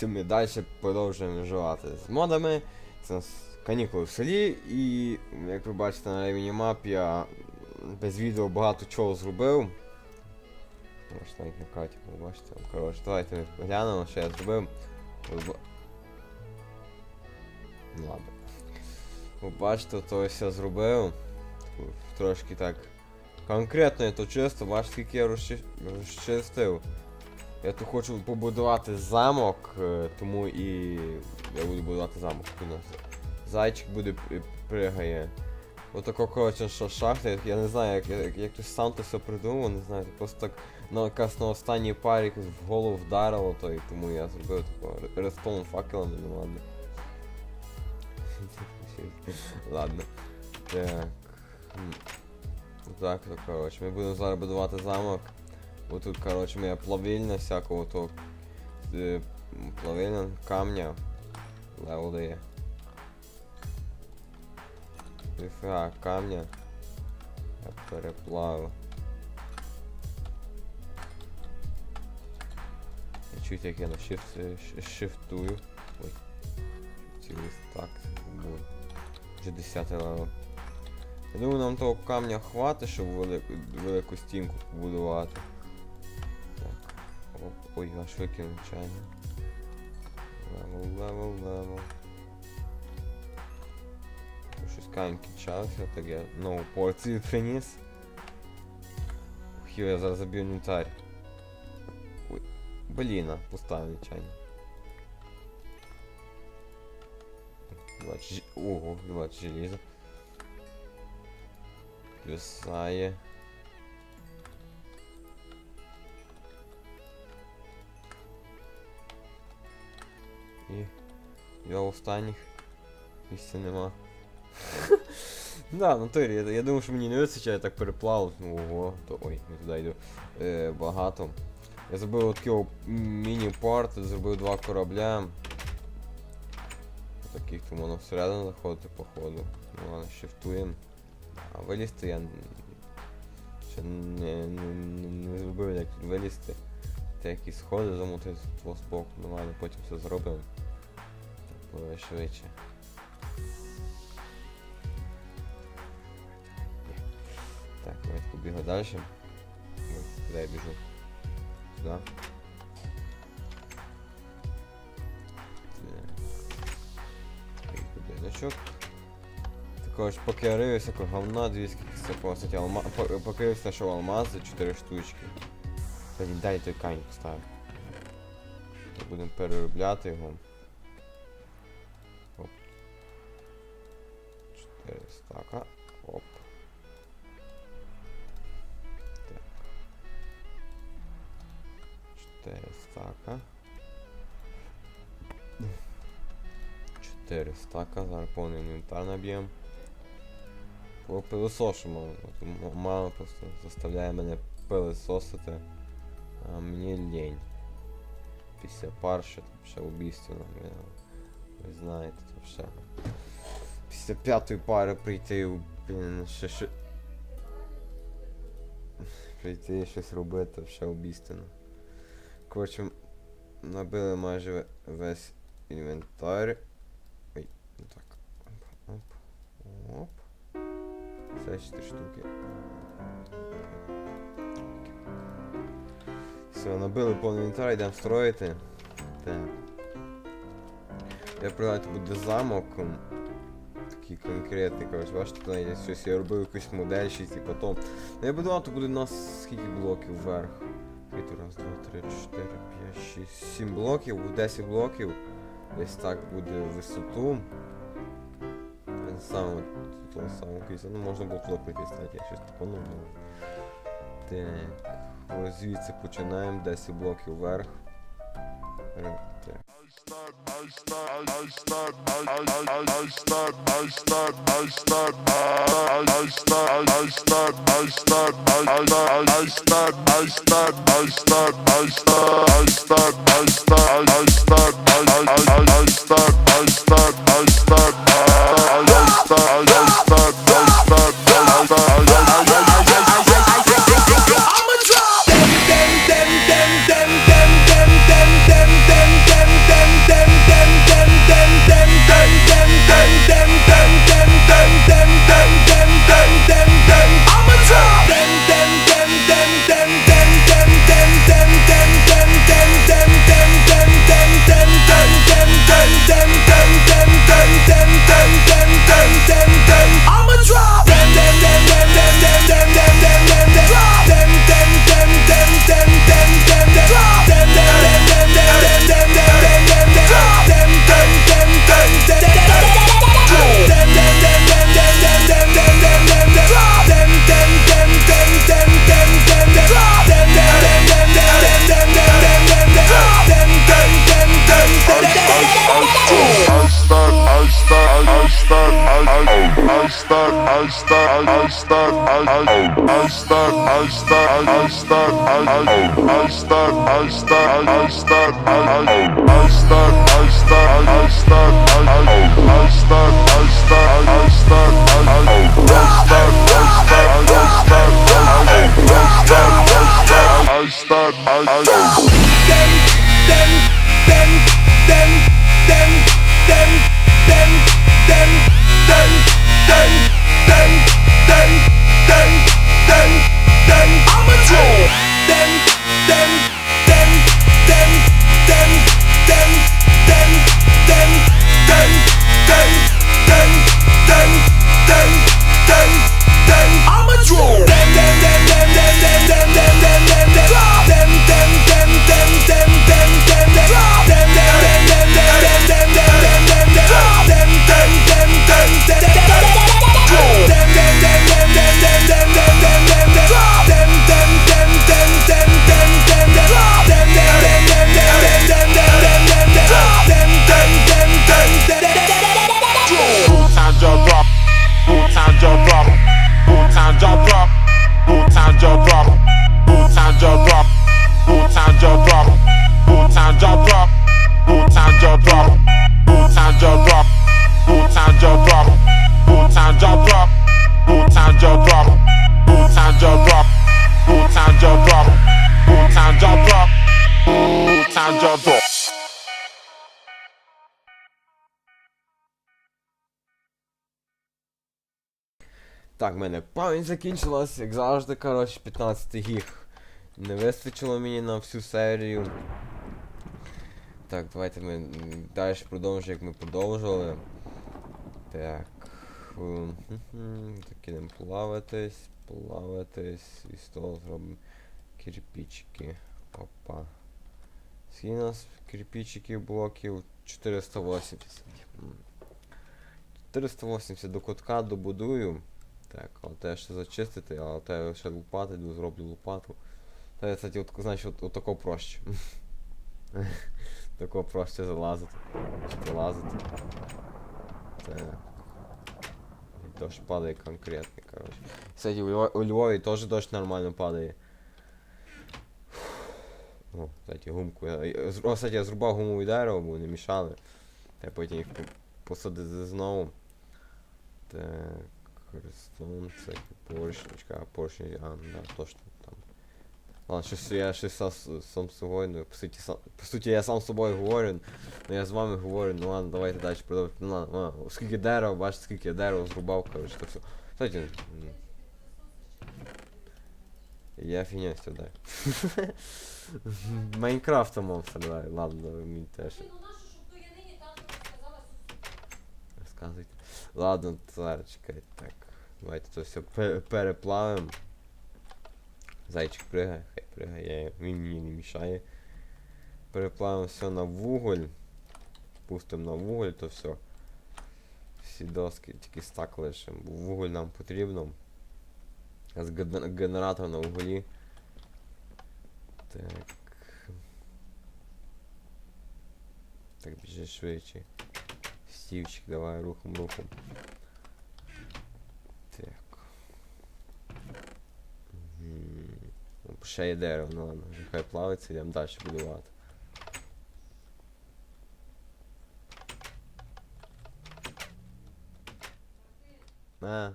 дивіться, ми далі продовжуємо вживати з модами. Це у нас канікули в селі, і як ви бачите на мінімап, я без відео багато чого зробив. Може навіть на карті побачите. Коротше, давайте ми глянемо, що я зробив. Ну, Ладно. Ви бачите, то ось я зробив. Трошки так. Конкретно я то чисто, бачите, скільки я розчи- розчистив. Я тут хочу побудувати замок, е, тому і я буду будувати замок. Зайчик буде при- пригає. Отако, коротше, що шахта, я не знаю, як, як, як сам то все придумав, не знаю, просто так на якась на останній парі якось в голову вдарило, то і тому я зробив такого рестон факелами, ну ладно. ладно. Так. Так, то коротше, ми будемо зараз будувати замок. Бо тут, коротше, моя плавильня всякого то е, плавильня камня. Левел дає. Ніфіга, камня. Я переплавив. Я чуть як я на shift, шифтую. Ой. Цілий стак. був. Вже 10 левел. Я думаю, нам того камня хватить, щоб велику, велику стінку побудувати. Ой, аж викинув чайно. Левел, левел, левел. Щось камінь кінчався, так я нову порцію приніс. Ух, я зараз заб'ю інвентар. Ой, бліна, поставив чайно. 20, жі- ого, 20 желіза. Писає. І два останніх місця нема. Да, ну я, я думав, що мені не вистачає, я так переплавив. Ну, ого, то ой, не туди йду. Е, багато. Я зробив от такий міні-порт, зробив два корабля. Таких то воно всередину заходити, походу. Ну ладно, шифтуємо. А вилізти я ще не, не, не, не зробив, як тут вилізти. Та якісь сходи замотити з боку, нормально, потім все зробимо. Швидше. Так, я побігли далі. Куди я біжу? Сюди. Будиночок. Також поки рився, говна, дві скільки всякого, кстати, алма... по- поки знайшов алмази, 4 штучки. Дай той камінь поставив. Будемо переробляти його. 4 стака. Оп. Так. 4 стака. 4 стака, зараз повний інвентар наб'ємо. Пилосошимо. Мама просто заставляє мене пилососити. А мені лень. Після парші там ще убійственно. блін. Ви знаєте, то ще. Після п'ятої пари прийти, блін, ще ще. Прийти щось робити, ще убійственно. Коротше, набили майже весь інвентар. Ой, так. Оп, оп, оп. Це 4 штуки. Все, набили повний інвентар, йдемо строїти. Так. Я пригадаю, буде замок. Такий конкретний, коротше, бачите, навіть щось я робив якусь модель, щось і потім. Ну я будував, то буде у нас скільки блоків вверх. Раз, два, три, чотири, п'ять, шість, сім блоків, 10 блоків. Десь так буде висоту. Він сам того самого кінця. Ну можна було туди прийти стати, я щось таке ну. Так. Ось звідси починаємо 10 блоків вверх. start I start, I start, I start. job drop. Boot time job drop. Boot time job drop. Boot time job drop. Boot time job drop. Boot time job drop. Boot time job drop. Boot time job drop. Boot time job drop. Boot time job drop. Boot time job drop. Boot time job drop. Boot time job drop. Так, в мене пам'ять закінчилась, як завжди, коротше, 15 гіг. Не вистачило мені на всю серію. Так, давайте ми далі продовжуємо, як ми продовжували. Так. Так плаватись, плаватись. І того зробимо кирпичики. Опа. Скільки у нас кирпичиків блоків? 480. 480 до кутка добудую. Так, але те ще зачистити, а те ще лопати, йду зроблю лопату. Та я, кстати, от, значить, от, отако проще. Тако проще залазити. Так. І Дощ падає конкретний, коротше. Кстати, у Львові, у Львові теж дощ нормально падає. О, кстати, гумку. Я, о, кстати, я зрубав гумове дерево, бо вони мішали. Та потім їх по- посадити знову. Так, Христон, це поршничка, а поршні, а, да, точно там. Ладно, щось я щось сам, сам з собою, ну, по суті, сам, по суті, я сам з собою говорю, ну я з вами говорю, ну ладно, давайте далі продовжувати. Ну ладно, ладно, скільки дерева, бачите, скільки я дерева зрубав, коротше, то все. Кстати, я фігня страдаю. Майнкрафтом мав страдаю, ладно, мені теж. Розказуйте. Ладно, зараз так. Давайте це все пе- переплавимо. Зайчик пригає, хай пригає, він мені не мішає. Переплавимо все на вуголь. Пустимо на вуголь, то все. Всі доски, тільки стак лишимо, бо вуголь нам потрібно. З генератор на вуглі. Так. Так, біжи швидше. Стівчик, давай рухом, рухом. Так. Угу. Ще є дерево, ну ладно, хай плавиться, йдемо далі будувати. А,